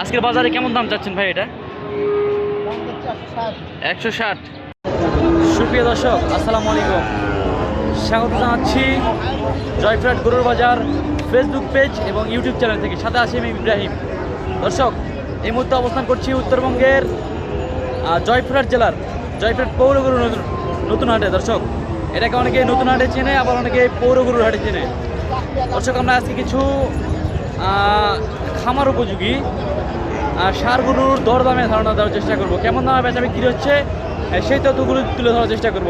আজকের বাজারে কেমন দাম চাচ্ছেন ভাই এটা? একশো ষাট। সুপ্রিয় দর্শক আসসালামু আলাইকুম। স্বাগত জানাচ্ছি জয়ফ্রাট গরুর বাজার ফেসবুক পেজ এবং ইউটিউব চ্যানেল থেকে। সাথে আছি আমি ইব্রাহিম। দর্শক এই মুহূর্তে অবস্থান করছি উত্তরবঙ্গের আহ, জয়পুরহাট জেলার জয়পুরহাট পৌর গরু নতুন হাটে। দর্শক এটাকে অনেকে নতুন হাটে চেনে আবার অনেকে পৌর গরুর হাটে চেনে। দর্শক আমরা আজকে কিছু খামার উপযোগী আর সার গরুর দরদামে ধারণা দেওয়ার চেষ্টা করব। কেমন দামে বেচা বিক্রি হচ্ছে সেই তথ্যগুলো তুলে ধরার চেষ্টা করব।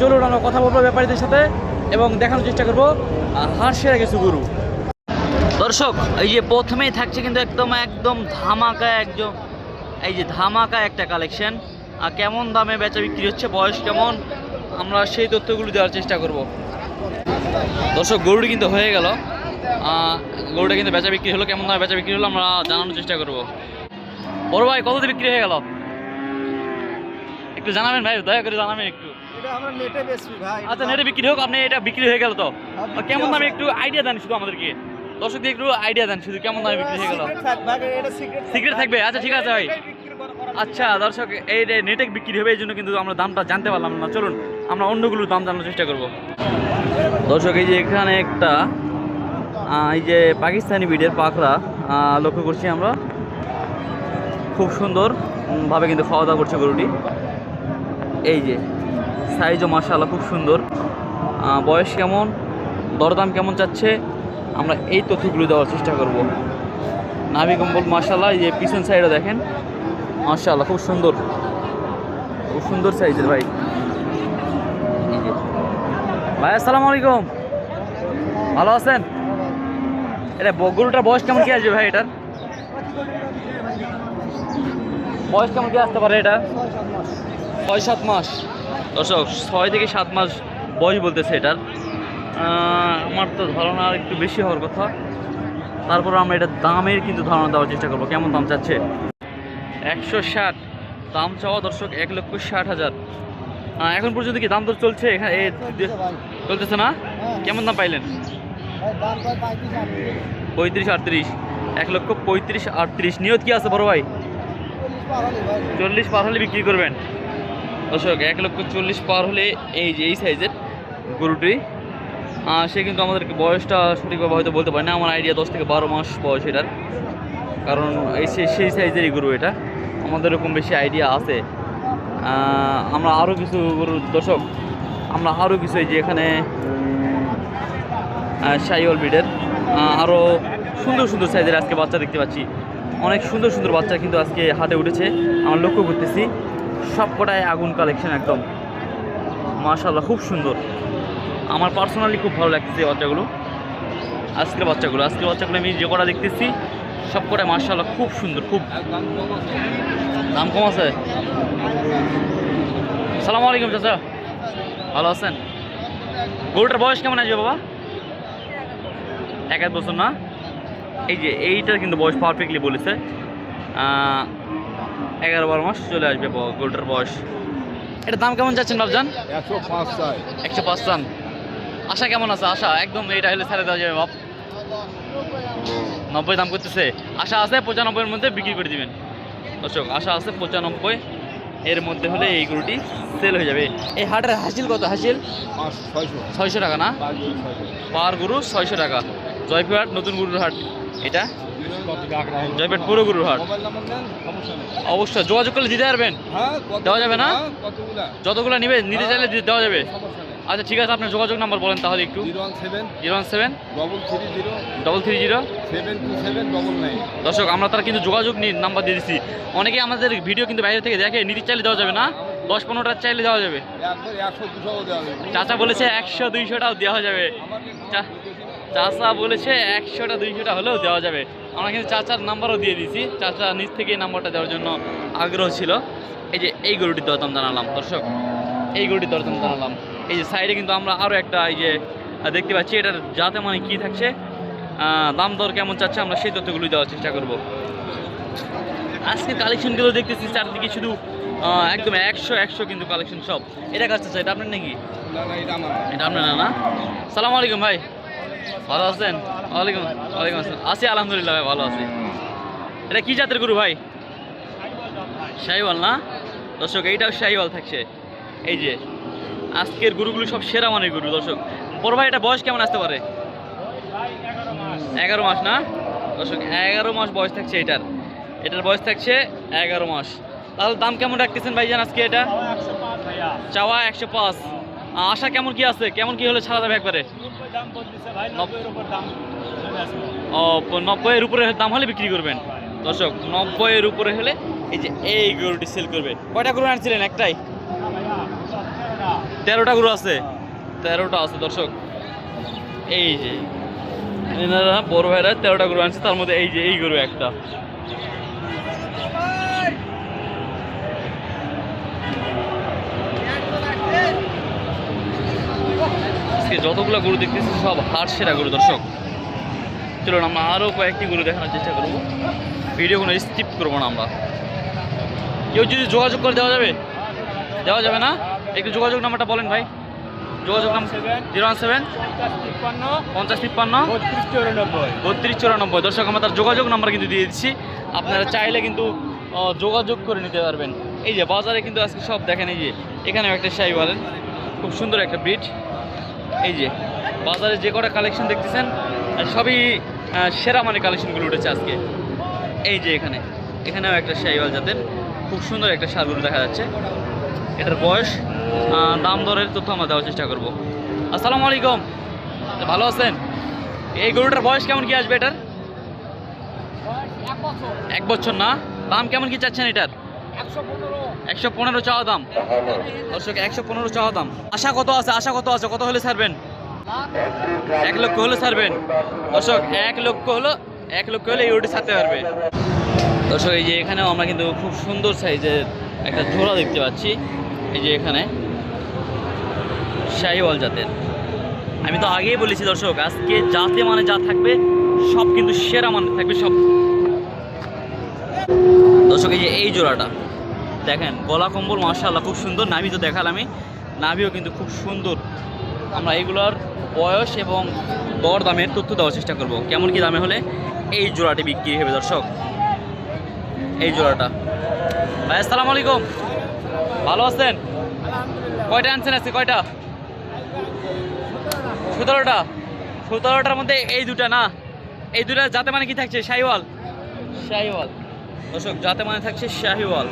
চলুন আমরা কথা বলব ব্যাপারীদের সাথে এবং দেখানোর চেষ্টা করব হার সেরা কিছু গরু দর্শক, এই যে প্রথমেই থাকছে কিন্তু একদম একদম ধামাকা একদম এই যে ধামাকা একটা কালেকশন আর কেমন দামে বেচা বিক্রি হচ্ছে, বয়স কেমন, আমরা সেই তথ্যগুলো দেওয়ার চেষ্টা করব। দর্শক, গরুটি কিন্তু হয়ে গেল। গরুটা কিন্তু বেচা বিক্রি হলো, কেমন দামে বেচা বিক্রি হলো আমরা জানানোর চেষ্টা করব। বড় ভাই কত বিক্রি হয়ে গেল? একটু জানাবেন ভাই দয়া করে জানাবেন একটু। আচ্ছা নেটে বিক্রি হোক আপনি এটা বিক্রি হয়ে গেল তো। হ্যাঁ, কেমন দামে একটু আইডিয়া দেন শুধু আমাদেরকে? দর্শক দিয়ে একটু আইডিয়া দেন শুধু কেমন দামে বিক্রি হয়ে গেল। সিক্রেট থাকবে? আচ্ছা ঠিক আছে ভাই। আচ্ছা দর্শক এই নেটে বিক্রি হবে এই জন্য কিন্তু আমরা দামটা জানতে পারলাম না। চলুন আমরা অন্যগুলোর দাম জানার চেষ্টা করব। দর্শক এই যে এখানে একটা এই যে পাকিস্তানি বিডের পাখরা লক্ষ্য করছি আমরা। খুব সুন্দর উম, ভাবে কিন্তু খাওয়া দাওয়া করছে গরুটি। এই যে সাইজও মাশাআল্লাহ খুব সুন্দর। বয়স কেমন? দরদাম কেমন চাচ্ছে? আমরা এই তথ্যগুলো দেওয়ার চেষ্টা করব। নাভি কম্বল মাশাআল্লাহ এই যে পিছন সাইডে দেখেন। মাশাআল্লাহ খুব সুন্দর। খুব সুন্দর সাইজের ভাই। ভাই আসসালামু আলাইকুম। ভালো আছেন? এটা গরুটার বয়স কেমন কি আসবে ভাই এটার? বয়স কেমন কি আসতে পারে এটা? ছয় সাত মাস। দর্শক ছয় থেকে সাত মাস বয়স বলতেছে এটার আমার তো ধারণা আর একটু বেশি হওয়ার কথা। তারপর আমরা এটা দামের কিন্তু ধারণা দেওয়ার চেষ্টা করব। কেমন দাম চাচ্ছে? একশো ষাট। দাম চাওয়া দর্শক এক লক্ষ ষাট হাজার। এখন পর্যন্ত কি দাম দর চলছে? এখানে চলতেছে না। কেমন দাম পাইলেন? ভাই, দাম প্রায় 35 আটত্রিশ। পঁয়ত্রিশ আটত্রিশ। এক লক্ষ পঁয়ত্রিশ আটত্রিশ। নিয়ত কি আছে বড় ভাই? চল্লিশ পার হলে বিক্রি করবেন। দর্শক, এক লক্ষ চল্লিশ পার হলে এই যে, এই সাইজের গরুটি সে কিন্তু আমাদেরকে বয়সটা সঠিকভাবে হয়তো বলতে পারে না, আমার আইডিয়া দশ থেকে বারো মাস বয়স এটার। কারণ এই সেই সাইজেরই গরু এটা, আমাদের এরকম বেশি আইডিয়া আছে। আমরা আরও কিছু গরু, দর্শক, আমরা আরও কিছু এই যে এখানে সাইওয়াল ব্রিডের আরও সুন্দর সুন্দর সাইজের আজকে বাচ্চা দেখতে পাচ্ছি। অনেক সুন্দর সুন্দর বাচ্চা কিন্তু আজকে হাটে উঠেছে। আমরা লক্ষ্য করতেছি সব কটায় আগুন কালেকশন একদম। মাশাল্লাহ খুব সুন্দর। আমার পার্সোনালি খুব ভালো লাগতেছে বাচ্চাগুলো। আজকের বাচ্চাগুলো আজকের বাচ্চাগুলো আমি যে কটা দেখতেছি সব কটায় মাশাল্লাহ খুব সুন্দর, খুব। দাম কম আছে? সালাম আলাইকুম চাচা। ভালো আছেন? গরুটার বয়স কেমন আসবে বাবা? এক এক বছর না? এই যে এইটার কিন্তু বয়স পারফেক্টলি বলেছে। এগারো বারো মাস চলে আসবে গরুটার বয়স। এটা দাম কেমন যাচ্ছেন বাবজান একশো পাঁচ। একশো পাঁচ দাম আশা কেমন আছে? আশা একদম এটা হলে ছেড়ে দেওয়া যাবে বাপ। নব্বই দাম করতেছে। আশা আছে পঁচানব্বইয়ের মধ্যে বিক্রি করে দিবেন। দর্শক আশা আছে পঁচানব্বই। এর মধ্যে হলে এই গরুটি সেল হয়ে যাবে। এই হাটের হাসিল কত? হাসিল? ছয়শো। ছয়শো টাকা না? পার গরু ছয়শো টাকা। জয়পুর হাট নতুন গরুর হাট। এটা? রাখেন? পুরো গরুর হাট। মোবাইল নাম্বার দেন, সমস্যা নেই। অবশ্যই যোগাযোগ করলে দিতে পারবেন? হ্যাঁ, দেওয়া যাবে না? হ্যাঁ, যতগুলো নিবে নিতে চাইলে দেওয়া যাবে। আচ্ছা ঠিক আছে আপনার যোগাযোগ নাম্বার বলেন তাহলে একটু। Double three zero. দর্শক আমরা তার কিন্তু যোগাযোগ নিয়ে নাম্বার দিয়ে দিচ্ছি অনেকে আমাদের ভিডিও কিন্তু বাইরে থেকে দেখে নিতে চাইলে দেওয়া যাবে না? দশ পনেরোটা চাইলে দেওয়া যাবে। চাচা বলেছে একশো দুইশোটাও দেওয়া যাবে। চাচা বলেছে একশোটা দুইশোটা হলেও দেওয়া যাবে। আমরা কিন্তু চাচার নাম্বারও দিয়ে দিয়েছি। চাচা নিজ থেকে এই নাম্বারটা দেওয়ার জন্য আগ্রহ ছিল। এই যে এই গরুটির দরদাম জানালাম দর্শক। এই গরুটির দরদাম জানালাম। এই যে সাইডে কিন্তু আমরা আরও একটা এই যে দেখতে পাচ্ছি এটার যাতে মানে কী থাকছে? দাম দর কেমন চাচ্ছে আমরা সেই তথ্যগুলি দেওয়ার চেষ্টা করব। আজকের কালেকশনগুলো দেখতেছি চারদিকে শুধু একদম একশো একশো কিন্তু কালেকশন সব। এটা কাছে চাই এটা আপনার নাকি? না, না, এটা এটা আপনার না না? সালাম আলাইকুম ভাই। ভালো আছেন? ওয়ালাইকুম ওয়ালাইকুম আসসালাম। আছি আলহামদুলিল্লাহ ভাই ভালো আছি। এটা কি জাতের গরু ভাই? শাহিওয়াল না? দর্শক এইটাও শাহিওয়াল থাকছে। এই যে আজকের গরুগুলো সব সেরা মানের গরু দর্শক। বড় ভাই এটা বয়স কেমন আসতে পারে? এগারো মাস না? দর্শক এগারো মাস বয়স থাকছে এটার। এটার বয়স থাকছে এগারো মাস। তাহলে দাম কেমন রাখতেছেন ভাইজান আজকে এটা? চাওয়া একশো পাঁচ। আশা কেমন কি আছে? কেমন কি হলে ছাড়া যাবে একবারে? ও নব্বইয়ের উপরে দাম হলে বিক্রি করবেন। দর্শক, নব্বইয়ের উপরে হলে এই যে এই গরুটি সেল করবে। কয়টা গরু আনছিলেন একটাই? তেরোটা গরু আছে। তেরোটা আছে, দর্শক। এই যে, বড় ভাইরা তেরোটা গরু আনছে, তার মধ্যে এই যে, এই গরু একটা। আজকে যতগুলো গরু দেখতেছি, সব হাট সেরা গরু, দর্শক। চলুন, আমরা আরও কয়েকটি গরু দেখানোর চেষ্টা করব। ভিডিও কোনো স্কিপ করব না আমরা। কেউ যদি যোগাযোগ করে দেওয়া যাবে? দেওয়া যাবে না? একটু যোগাযোগ নাম্বারটা বলেন ভাই। যোগাযোগ নাম্বার জিরো ওয়ান সেভেন, পঞ্চাশ তিপ্পান্ন, বত্রিশ চুরানব্বই। দর্শক, আমরা তার যোগাযোগ নাম্বার কিন্তু দিয়ে দিচ্ছি। আপনারা চাইলে কিন্তু যোগাযোগ করে নিতে পারবেন। এই যে, বাজারে কিন্তু আজকে সব দেখেন, এই যে, এখানেও একটা শাহি বলেন। খুব সুন্দর একটা ব্রিড এই যে বাজারে যে কটা কালেকশন দেখতেছেন সবই সেরা মানে কালেকশনগুলো উঠেছে আজকে। এই যে এখানে এখানেও একটা শাহিওয়াল জাতের খুব সুন্দর একটা সারগুলো দেখা যাচ্ছে। এটার বয়স দাম দরের তথ্য আমরা দেওয়ার চেষ্টা করব। আসসালামু আলাইকুম। ভালো আছেন? এই গরুটার বয়স কেমন কি আসবে এটার? এক বছর না? দাম কেমন কি চাচ্ছেন এটার? একশো পনেরো। চাওয়া দাম? দর্শক, একশো পনেরো চাওয়া দাম। আশা কত আছে? আশা কত আছে? কত হলে ছাড়বেন? এক লক্ষ হলে ছাড়বেন। দর্শক, এক লক্ষ হলো এক লক্ষ হলে এই রুটি ছাড়তে পারবে। দর্শক, এই যে এখানেও আমরা কিন্তু খুব সুন্দর সাইজের একটা ঝোড়া দেখতে পাচ্ছি। এই যে এখানে শাহিওয়াল জাতের। আমি তো আগেই বলেছি দর্শক, আজকে যাতে মানে যা থাকবে, সব কিন্তু সেরা মানে থাকবে সব। দর্শক এই যে এই জোড়াটা দেখেন গলা কম্বল মার্শাল্লাহ খুব সুন্দর। নাভি তো দেখালামই। নাভিও কিন্তু খুব সুন্দর। আমরা এইগুলোর বয়স এবং দর দামের তথ্য দেওয়ার চেষ্টা করব। কেমন কি দামে হলে এই জোড়াটি বিক্রি হবে দর্শক? এই জোড়াটা। ভাই আসসালামু আলাইকুম। ভালো আছেন? কয়টা আনছেন আজকে? কয়টা? সতেরোটা। সতেরোটার মধ্যে এই দুটা না? এই দুটা যাতে মানে কি থাকছে? শাহিওয়াল। শাহিওয়াল। দর্শক যাতে মানে থাকছে শাহিওয়াল।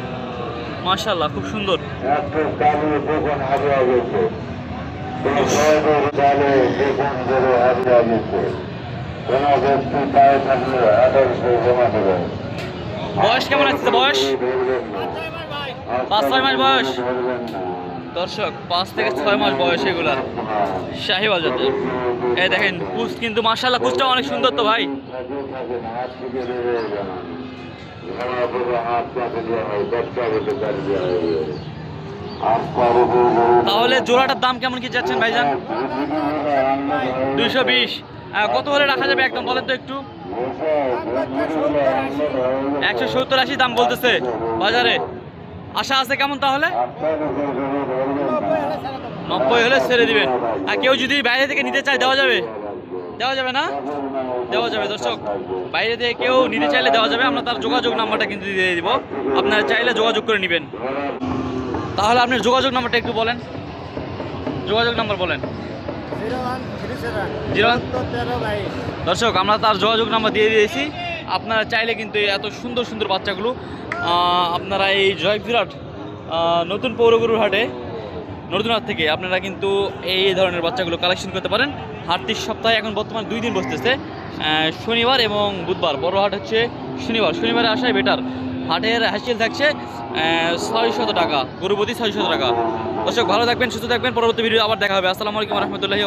মাশাল্লাহ খুব সুন্দর। বয়স কেমন আছে বয়স? পাঁচ ছয় মাস বয়স। দর্শক, পাঁচ থেকে ছয় মাস বয়স এগুলা শাহিওয়াল জাতের। এই দেখেন কুচ কিন্তু মাশাল্লাহ কুচটা অনেক সুন্দর তো ভাই। তাহলে জোড়াটার দাম কেমন কি যাচ্ছেন ভাইজান? দুইশো বিশ। কত হলে রাখা যাবে একদম বলেন তো একটু? একশো সত্তর আশি দাম বলতেছে। বাজারে আশা আছে কেমন তাহলে? নব্বই হলে ছেড়ে দিবেন আর কেউ যদি বাইরে থেকে নিতে চায় দেওয়া যাবে? দেওয়া যাবে না? দেওয়া যাবে। দর্শক বাইরে থেকে কেউ নিতে চাইলে দেওয়া যাবে। আমরা তার যোগাযোগ নাম্বারটা কিন্তু দিয়ে দিব। আপনারা চাইলে যোগাযোগ করে নেবেন। তাহলে আপনার যোগাযোগ নাম্বারটা একটু বলেন। যোগাযোগ নাম্বার বলেন। জিরো দর্শক আমরা তার যোগাযোগ নাম্বার দিয়ে দিয়েছি। আপনারা চাইলে কিন্তু এত সুন্দর সুন্দর বাচ্চাগুলো আপনারা এই জয় বিরাট নতুন পৌরগুরুর হাটে নতুনহাট থেকে আপনারা কিন্তু এই ধরনের বাচ্চাগুলো কালেকশন করতে পারেন। হাটটির সপ্তাহে এখন বর্তমানে দুই দিন বসতেছে শনিবার এবং বুধবার। বড় হাট হচ্ছে শনিবার। শনিবারে আসাই বেটার হাটের হাসিল থাকছে ছয় শত টাকা। গরুপতি ছয় শত টাকা। দর্শক, ভালো থাকবেন, সুস্থ থাকবেন। পরবর্তী ভিডিও আবার দেখা হবে। আসসালামু আলাইকুম রহমতুল্লাহি